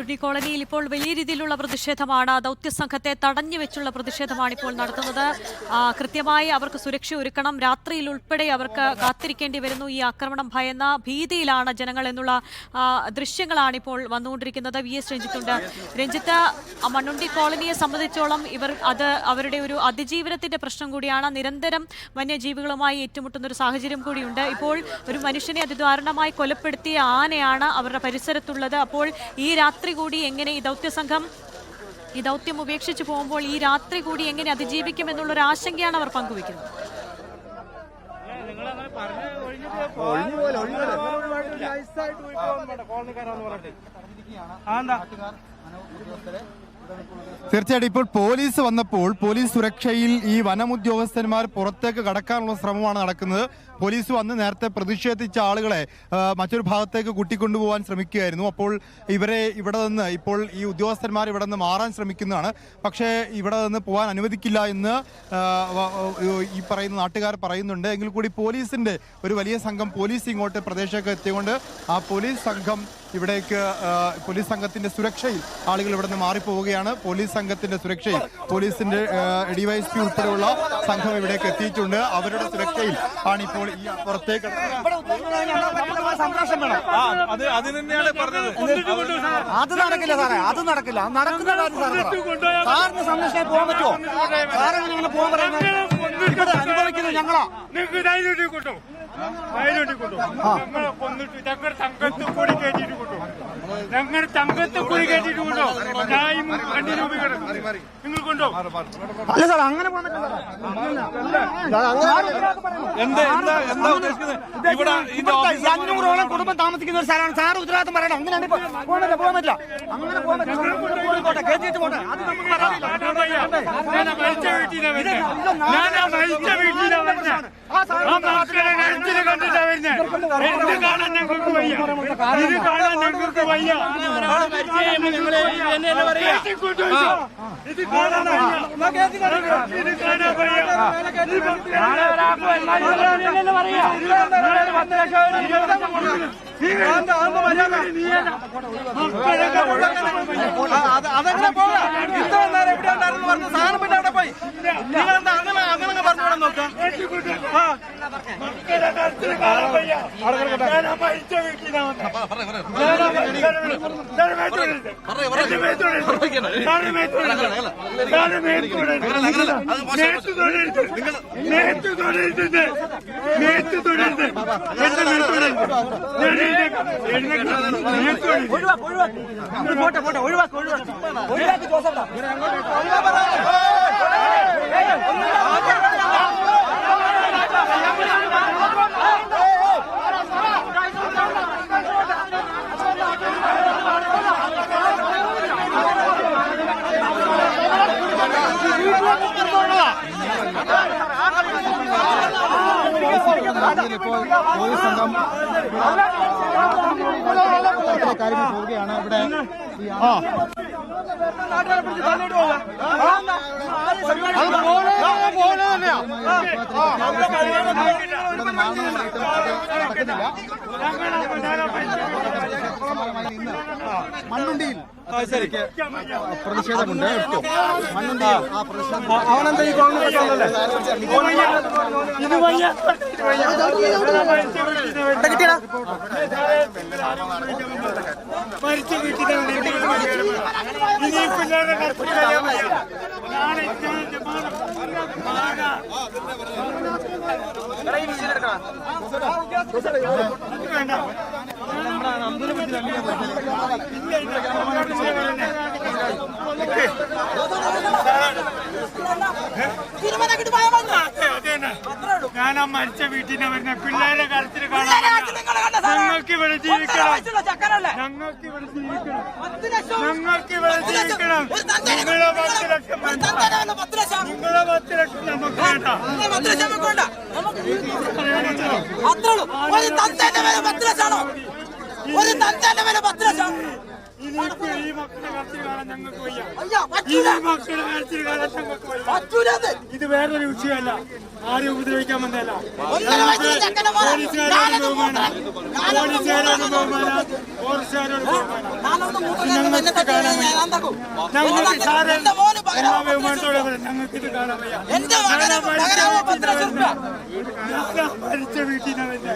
മണ്ടുടി കോളനിയിൽ ഇപ്പോൾ വലിയ രീതിയിലുള്ള പ്രതിഷേധമാണ്. ദൗത്യ സംഘത്തെ തടഞ്ഞു വെച്ചുള്ള പ്രതിഷേധമാണ് ഇപ്പോൾ നടത്തുന്നത്. കൃത്യമായി അവർക്ക് സുരക്ഷ ഒരുക്കണം. രാത്രിയിൽ ഉൾപ്പെടെ അവർക്ക് കാത്തിരിക്കേണ്ടി വരുന്നു ഈ ആക്രമണം. ഭയന്ന ഭീതിയിലാണ് ജനങ്ങൾ എന്നുള്ള ദൃശ്യങ്ങളാണ് ഇപ്പോൾ വന്നുകൊണ്ടിരിക്കുന്നത്. വി എസ് രഞ്ജിത്തുണ്ട്. രഞ്ജിത്ത് മണ്ണുണ്ടി കോളനിയെ സംബന്ധിച്ചോളം ഇവർ അത് അവരുടെ ഒരു അതിജീവനത്തിന്റെ പ്രശ്നം കൂടിയാണ്. നിരന്തരം വന്യജീവികളുമായി ഏറ്റുമുട്ടുന്ന ഒരു സാഹചര്യം കൂടിയുണ്ട്. ഇപ്പോൾ ഒരു മനുഷ്യനെ അതിദാരുണമായി കൊലപ്പെടുത്തിയ ആനയാണ് അവരുടെ പരിസരത്തുള്ളത്. അപ്പോൾ ഈ രാത്രി കൂടി എങ്ങനെ ഈ ദൗത്യസംഘം ഈ ദൗത്യം ഉപേക്ഷിച്ച് പോകുമ്പോൾ ഈ രാത്രി കൂടി എങ്ങനെ അതിജീവിക്കും എന്നുള്ള ഒരു ആശങ്കയാണ് അവർ പങ്കുവെക്കുന്നത് തീർച്ചയായിട്ടും ഇപ്പോൾ പോലീസ് വന്നപ്പോൾ പോലീസ് സുരക്ഷയിൽ ഈ വനമുദ്യോഗസ്ഥന്മാർ പുറത്തേക്ക് കടക്കാനുള്ള ശ്രമമാണ് നടക്കുന്നത്. പോലീസ് വന്ന് നേരത്തെ പ്രതിഷേധിച്ച ആളുകളെ മറ്റൊരു ഭാഗത്തേക്ക് കൂട്ടിക്കൊണ്ടുപോകാൻ ശ്രമിക്കുകയായിരുന്നു. അപ്പോൾ ഇവരെ ഇവിടെ നിന്ന് ഇപ്പോൾ ഈ ഉദ്യോഗസ്ഥന്മാർ ഇവിടെ നിന്ന് മാറാൻ ശ്രമിക്കുന്നതാണ്. പക്ഷേ ഇവിടെ നിന്ന് പോകാൻ അനുവദിക്കില്ല എന്ന് ഈ പറയുന്ന നാട്ടുകാർ പറയുന്നുണ്ട്. എങ്കിൽ കൂടി പോലീസിന്റെ ഒരു വലിയ സംഘം പോലീസ് ഇങ്ങോട്ട് പ്രദേശത്തേക്ക് എത്തിയുകൊണ്ട് ആ പോലീസ് സംഘം ഇവിടേക്ക് പോലീസ് സംഘത്തിന്റെ സുരക്ഷയിൽ ആളുകൾ ഇവിടെ നിന്ന് മാറിപ്പോവുകയാണ്. പോലീസ് സംഘത്തിന്റെ സുരക്ഷയിൽ. പോലീസിന്റെ ഡിവൈഎസ്പി ഉൾപ്പെടെയുള്ള സംഘം ഇവിടേക്ക് എത്തിയിട്ടുണ്ട്. അവരുടെ സുരക്ഷയിൽ ആണ് ഇപ്പോൾ ഈ പുറത്തേക്ക് അത് അത് പറഞ്ഞത്. അത് നടക്കില്ല സാറേ. അത് നടക്കില്ല. നടക്കുന്നതാണ് നടക്കുന്ന കാര്യം സാറ് പറ. സാറിന് സംരക്ഷണം പോകാൻ പറ്റുമോ? സാറെങ്ങനെ അങ്ങനെ പോകാൻ പറയുന്നത് ഇവിടെ അനുഭവിക്കുന്നത് ഞങ്ങളാ. കൊണ്ടു? കൊണ്ടു? ഞങ്ങളെ കൊന്നിട്ട് ഞങ്ങളുടെ സംഘത്തിൽ കൂടി കയറ്റിട്ട് കൊണ്ടു? ഞങ്ങളുടെ തങ്കത്ത് കുഴി കയറ്റിട്ട് കൊണ്ടോ ഞാൻ രണ്ട് രൂപ നിങ്ങൾ കൊണ്ടോ അല്ല സാർ അങ്ങനെ അഞ്ഞൂറോളം കുടുംബം താമസിക്കുന്ന ഒരു സ്ഥലമാണ് സാർ ഉത്തരവാദിത്തം പറയണം അങ്ങനെയാണ് ഇപ്പൊ പോകാൻ പറ്റില്ല പോകാൻ പറ്റില്ല അങ്ങനെ പോകാൻ പറ്റില്ല പോട്ടെ അത് നമുക്ക് കണ്ടിട്ടാ വരുന്നത് ഇത് ഞങ്ങൾക്ക് വയ്യ ഇത് കാണാൻ ഞങ്ങൾക്ക് വയ്യ അതെങ്ങനെ പോവാ ഇത്ര നേരം എവിടെ ഉണ്ടായിരുന്നു സാധനം പിന്നെ അവിടെ പോയി. നിങ്ങൾ എന്താ അങ്ങനെ അങ്ങനെ പറഞ്ഞു ഇവിടെ നോക്കാം. പോട്ടെ ഒഴിവാക്ക് ഒഴിവാക്ക്. ഒഴിവാക്കി ജോസഫ് ഇപ്പോൾ പോലീസ് സംഘം കാര്യങ്ങൾ പോവുകയാണ് ഇവിടെ മണ്ണുണ്ടിയിൽ. പ്രതിഷേധമുണ്ട്. മണ്ണുണ്ടിയിൽ. ആ പ്രതിഷേധം അവനെന്താ ഈ കോൺഗ്രസ് കിട്ടിയടാ മരിച്ച വീട്ടിലെ ഇനി പിള്ളേരെ കത്തിക്കാൻ വയ്യ. നാളെ ഞാൻ ആ മരിച്ച വീട്ടിൽ വരുന്ന. പിള്ളേരെ കരച്ചിൽ കാണാൻ ഞങ്ങൾക്ക് ഇവിടെ ജീവിക്കണം. ഞങ്ങൾക്ക് ഇവിടെ ജീവിക്കണം. ഞങ്ങൾക്ക് ഇവിടെ ജീവിക്കണം. നിങ്ങളെ പത്ത് ലക്ഷം. നിങ്ങളെ പത്ത് ലക്ഷം നമുക്ക് വേണ്ട. ഒരു വില പത്ത് ലക്ഷം. ഈ കാണാൻ ഞങ്ങൾക്ക് വയ്യ. ഈ കാണാൻ വയ്യ. ഇത് വേറൊരു വിഷയമല്ല. ആരും ഉപദ്രവിക്കാൻ മോനെ പോലീസുകാരോട് ബഹുമാനം. പോലീസുകാരോട് ബഹുമാനം. ഫോറസ്റ്റുകാരോട് ബഹുമാനം. ഞാൻ എന്താക്കും? ഞങ്ങൾക്ക് സാറ് എല്ലാ ബഹുമാനത്തോടെ ഞങ്ങൾക്ക് ഇത് കാണാൻ വയ്യ മരിച്ച വീട്ടിനവന്റെ